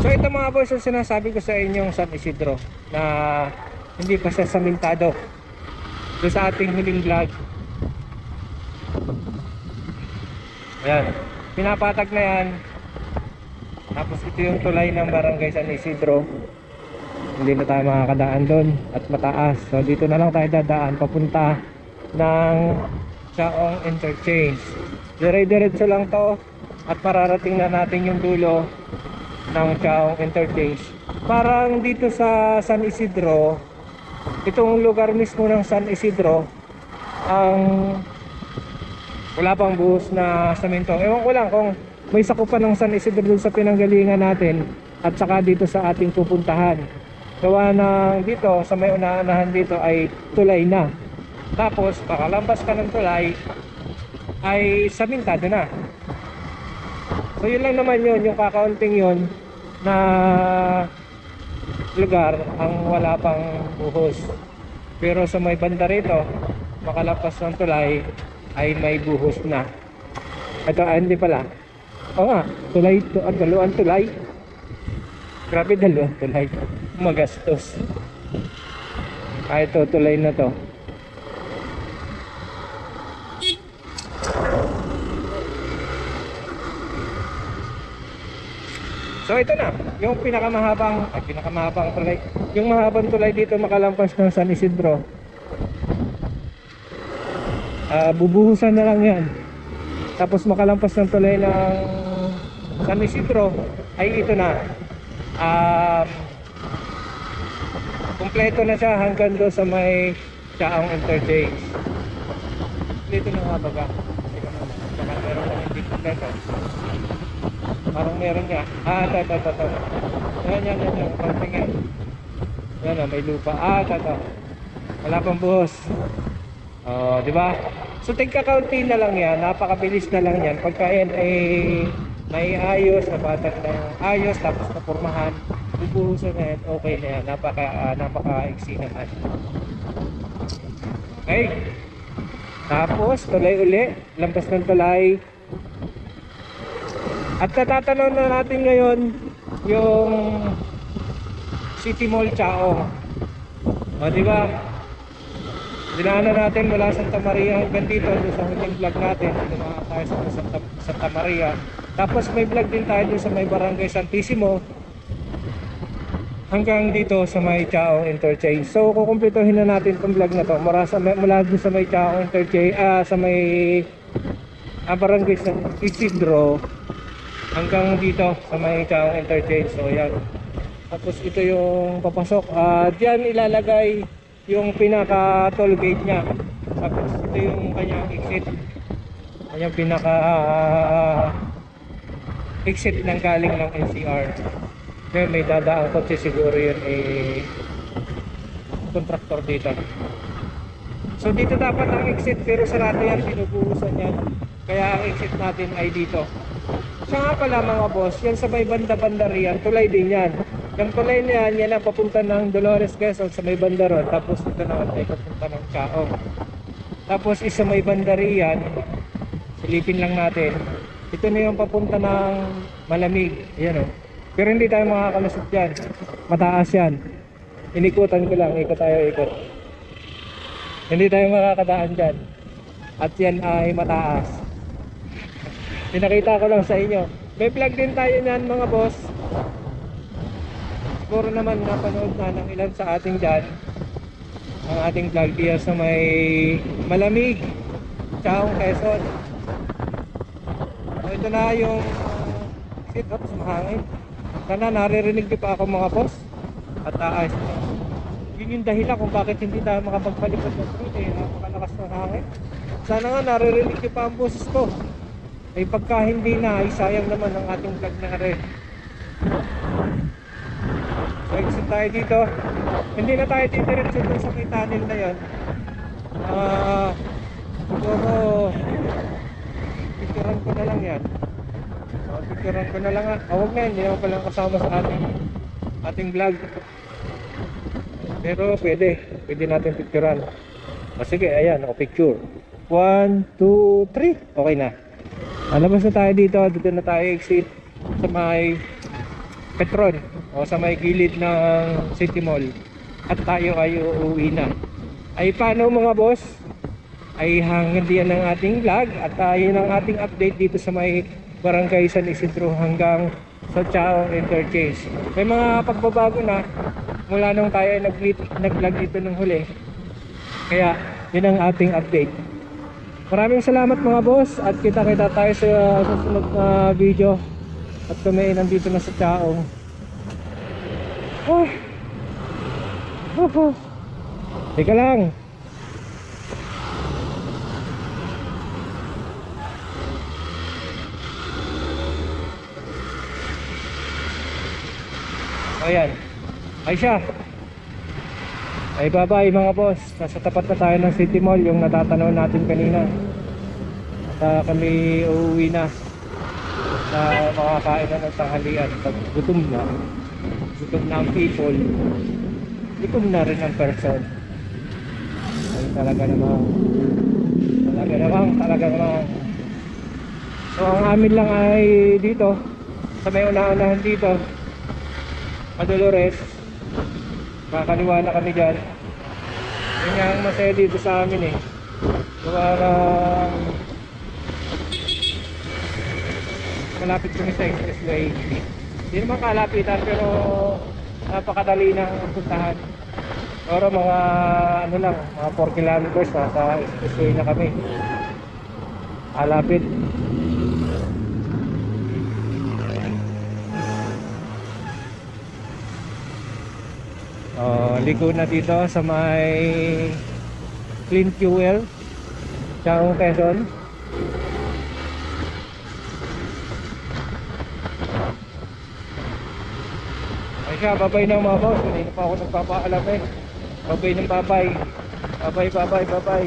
So ito mga boys, ang sinasabi ko sa inyong San Isidro na hindi pa siya samintado. Doon sa ating huling vlog. Ayan. Pinapatag na yan. Tapos ito yung tulay ng barangay San Isidro. Hindi na tayo makakadaan doon at mataas. So dito na lang tayo dadaan papunta ng Chaong Interchange. Dire-diretso lang to at mararating na natin yung dulo ng Chaong Interchange. Parang dito sa San Isidro, itong lugar mismo ng San Isidro, ang wala pang buhos na samento. Ewan ko lang kung may sakupan ng San Isidro dun sa pinanggalingan natin at saka dito sa ating pupuntahan. Gawa ng dito, sa may unahan dito ay tulay na. Tapos, pakalampas ka ng tulay, ay samintado na. So yun lang naman yun, yung kakaunting yun na lugar ang wala pang buhos. Pero sa may banda rito, makalampas ng tulay ay may buhos na. Ito, ah, hindi pala. Oo nga, tulay, to, ah, dalawang tulay. Grabe dalawang tulay. Magastos. Ah, ito, tulay na to. So ito na, yung pinakamahabang, ay pinakamahabang tulay. Yung mahabang tulay dito makalampas ng San Isidro. Ah, bubuhusan na lang yan. Tapos makalampas ng tulay ng San Isidro, ay ito na. Um, kumpleto na siya hanggang doon sa may Chaong Interchange. Kumpleto na nga baga. Baka meron na hindi kumpleto. Parang meron nga. Ah, ito, ito, ito, ito. Yan, yan, yan, yan. Parang yan. Oh, may lupa. Ah, ito, ito. Wala pang buhos. Oh, di ba? So, tigka-county na lang yan. Napakabilis na lang yan. Pagka yan ay may ayos, nabatag ng ayos, tapos napurmahan, bubuhusan na yan, okay na yan. Napaka, uh, napaka-iksi naman. Okay. Tapos, tulay uli. Lampas ng tulay. At natatanaw na natin ngayon yung City Mall Chao. O, di ba? Dinaanan natin mula Santa Maria hanggang dito doon sa huling vlog natin. Dumaan tayo sa Santa, Santa Maria. Tapos may vlog din tayo doon sa may Barangay Santissimo hanggang dito sa may Chao Interchange. So kukumpletuhin na natin itong vlog na to mula, sa, mula doon sa may Chao Interchange, ah, sa may ah, Barangay San Isidro hanggang dito sa may Chao Interchange. So yan. Tapos ito yung papasok. At yan ilalagay yung pinaka toll gate niya. Tapos ito yung kanyang exit. Kanyang pinaka ah, exit ng galing ng NCR. Kaya may dadaang kotse siguro yun eh contractor dito. So dito dapat ang exit pero sarado yan, pinubuhusan yan. Kaya ang exit natin ay dito. Siya pala mga boss, yan sa may banda-banda riyan, tulay din yan. Yung tulay na yan, yan ang papunta ng Dolores Quezon sa may banda ron. Tapos ito naman ay papunta ng Chao. Tapos isa may banda riyan, silipin lang natin. Ito na yung papunta ng Malamig. Ayan o. Pero hindi tayo makakalusot dyan. Mataas yan. Inikutan ko lang, ikot tayo ikot. Hindi tayo makakadaan dyan. At yan ay mataas. Pinakita ko lang sa inyo. May vlog din tayo niyan mga boss. Siguro naman napanood na ng ilan sa ating dyan. Ang ating vlog diya sa may malamig. Chaong Quezon. So ito na yung sit up sa mahangin. Sana naririnig niyo pa ako mga boss. At aayos na. Yun yung dahilan kung bakit hindi tayo makapagpalipad ng fruit eh. Napakalakas ng hangin. Sana nga naririnig niyo pa ang boses ko. Ay pagka hindi na, ay sayang naman ang ating vlog na rin. So exit tayo dito. Hindi na tayo titiritso dun sa tunnel na yun. Ah, siguro, picturean ko na lang yan. Uh, picturean ko na lang. ah. Ah, huwag na, hindi naman palang kasama sa ating ating vlog. Pero pwede, pwede natin picturean. O sige, ayan, o picture. 1, 2, 3. Okay na. Alabas na tayo dito, dito na tayo exit sa may Petron o sa may gilid ng City Mall at tayo ay uuwi na. Ay paano mga boss? Ay hanggang diyan ang ating vlog at uh, yun ating update dito sa may Barangay San Isidro hanggang sa Chao Interchange. May mga pagbabago na mula nung tayo ay nag- nag-vlog dito nung huli. Kaya yun ang ating update. Maraming salamat mga boss at kita-kita tayo sa susunod na video at ay nandito na sa Chaong. Oh. Oh, oh. Teka lang. Ayan. Ay siya. Ay bye-bye mga boss. Nasa tapat na tayo ng City Mall yung natatanaw natin kanina. At ah, kami uuwi na na makakain na ng tanghalian pag gutom na gutom na ang people gutom na rin ang person ay talaga namang talaga namang talaga namang so ang amin lang ay dito sa may una-unahan dito Madolores kakaliwa na kami dyan. Yun nga ang masaya dito sa amin eh. Gawa ng malapit kami sa expressway. Hindi naman kalapitan pero napakadali ng puntahan. Pero mga ano lang mga 4 kilometers na sa expressway na kami. Alapit Oh, liko na dito sa may clean fuel Chaong Quezon Ay siya, babay na mga boss. Kanina pa ako nagpapaalam eh. Babay ng babay. Babay, babay, babay.